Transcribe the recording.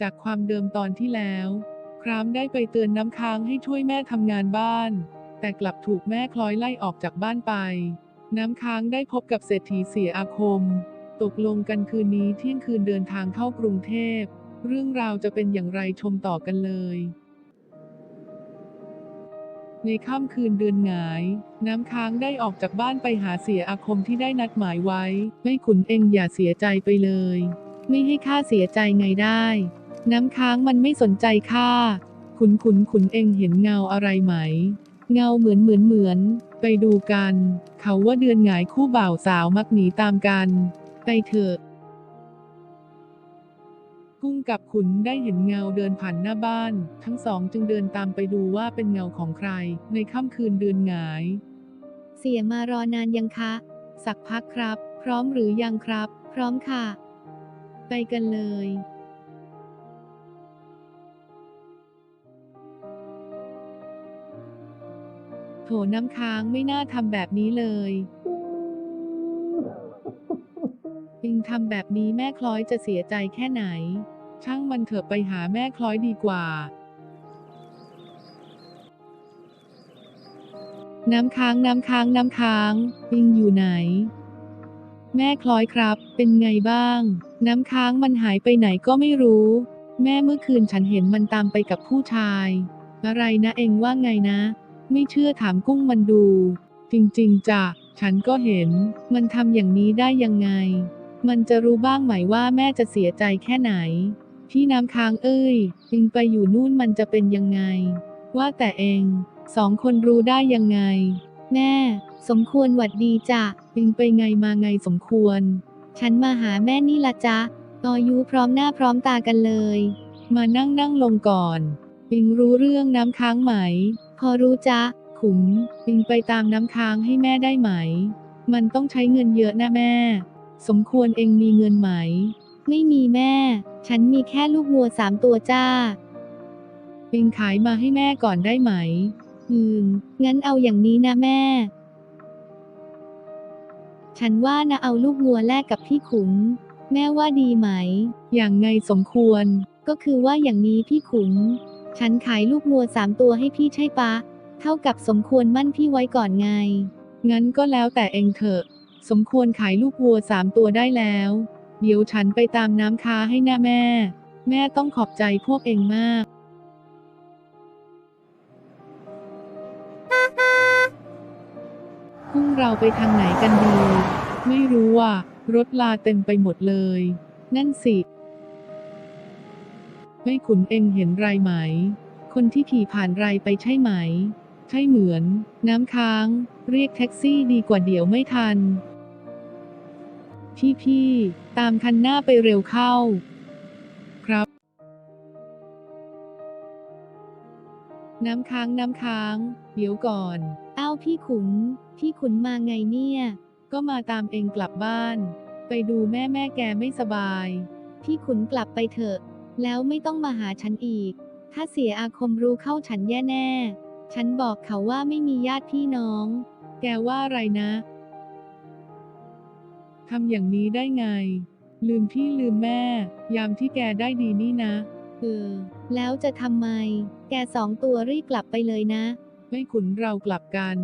จากความเดิมตอนที่แล้ว ครามได้ไปเตือนน้ำค้างให้ช่วยแม่ทำงานบ้าน แต่กลับถูกแม่คล้อยไล่ออกจากบ้านไป น้ำค้างได้พบกับเศรษฐีเสียอาคม ตกลงกันคืนนี้เที่ยงคืนเดินทางเข้ากรุงเทพ เรื่องราวจะเป็นอย่างไรชมต่อกันเลย ในค่ำคืนเดือนหงาย น้ำค้างได้ออกจากบ้านไปหาเสียอาคมที่ได้นัดหมายไว้ ไม่ขุนเองอย่าเสียใจไปเลยไม่ให้ข้าเสียใจไงได้ น้ำค้างมันไม่สนใจข้าขุนขุนขุนเองเห็นเงาอะไรไหม เงาเหมือนเหมือนเหมือน ไปดูกัน เขาว่าเดือนหงายคู่บ่าวสาวมักหนีตามกัน ไปเถอะ กุ้งกับขุนได้เห็นเงาเดินผ่านหน้าบ้าน ทั้งสองจึงเดินตามไปดูว่าเป็นเงาของใคร ในค่ำคืนเดือนหงาย เสียมารอนานยังคะ สักพักครับ พร้อมหรือยังครับ พร้อมค่ะ ไปกันเลย โถน้ำค้างไม่น่าทำแบบนี้เลยปิงทำแบบนี้แม่คล้อยจะเสียใจแค่ไหน ช่างมันเถอะไปหาแม่คล้อยดีกว่า น้ำค้างน้ำค้างน้ำค้าง ปิงอยู่ไหน แม่คล้อยครับ เป็นไงบ้าง น้ำค้างมันหายไปไหนก็ไม่รู้ แม่เมื่อคืนฉันเห็นมันตามไปกับผู้ชาย อะไรนะเองว่าไงนะ ไม่เชื่อถามกุ้งมันดู จริงๆจ้ะฉันก็เห็น มันทำอย่างนี้ได้ยังไง มันจะรู้บ้างไหมว่าแม่จะเสียใจแค่ไหน พี่น้ำค้างเอ้ยเองไปอยู่นู่นมันจะเป็นยังไง ว่าแต่เองสองคนรู้ได้ยังไง แม่ สมควรหวัดดีจ้ะเองไปไงมาไงสมควร ฉันมาหาแม่นี่ละจ๊ะตอยุพร้อมหน้าพร้อมตากันเลย มานั่งนั่งลงก่อนปิงรู้เรื่องน้ำค้างไหม พอรู้จ๊ะขุนปิงไปตามน้ำค้างให้แม่ได้ไหม มันต้องใช้เงินเยอะนะแม่ สมควรเองมีเงินไหม ไม่มีแม่ ฉันมีแค่ลูกวัวสามตัวจ้าปิงขายมาให้แม่ก่อนได้ไหม อืม งั้นเอาอย่างนี้นะแม่ ฉันว่านะเอาลูกวัวแลกกับพี่ขุน แม่ว่าดีไหม อย่างไงสมควร ก็คือว่าอย่างนี้พี่ขุน ฉันขายลูกวัวสามตัวให้พี่ใช่ปะ เท่ากับสมควรมั่นพี่ไว้ก่อนไง งั้นก็แล้วแต่เองเถอะ สมควรขายลูกวัวสามตัวได้แล้ว เดี๋ยวฉันไปตามน้ำค้าให้หน้าแม่ แม่ต้องขอบใจพวกเองมากพวกเราไปทางไหนกันดี ไม่รู้อะ รถลาเต็มไปหมดเลย นั่นสิ ไม่ขุนเองเห็นไรไหม คนที่ขี่ผ่านไรไปใช่ไหม ใช่เหมือน น้ำค้าง เรียกแท็กซี่ดีกว่าเดี๋ยวไม่ทัน พี่พี่ๆตามคันหน้าไปเร็วเข้า ครับ น้ำค้างน้ำค้าง เดี๋ยวก่อนเอ้าพี่ขุน พี่ขุนมาไงเนี่ย ก็มาตามเองกลับบ้าน ไปดูแม่แม่แกไม่สบาย พี่ขุนกลับไปเถอะ แล้วไม่ต้องมาหาฉันอีก ถ้าเสียอาคมรู้เข้าฉันแย่แน่ ฉันบอกเขาว่าไม่มีญาติพี่น้อง แกว่าอะไรนะ ทำอย่างนี้ได้ไง ลืมพี่ลืมแม่ ยามที่แกได้ดีนี่นะ เออ แล้วจะทำไม แกสองตัวรีบกลับไปเลยนะ ไม่ขุนเรากลับกัน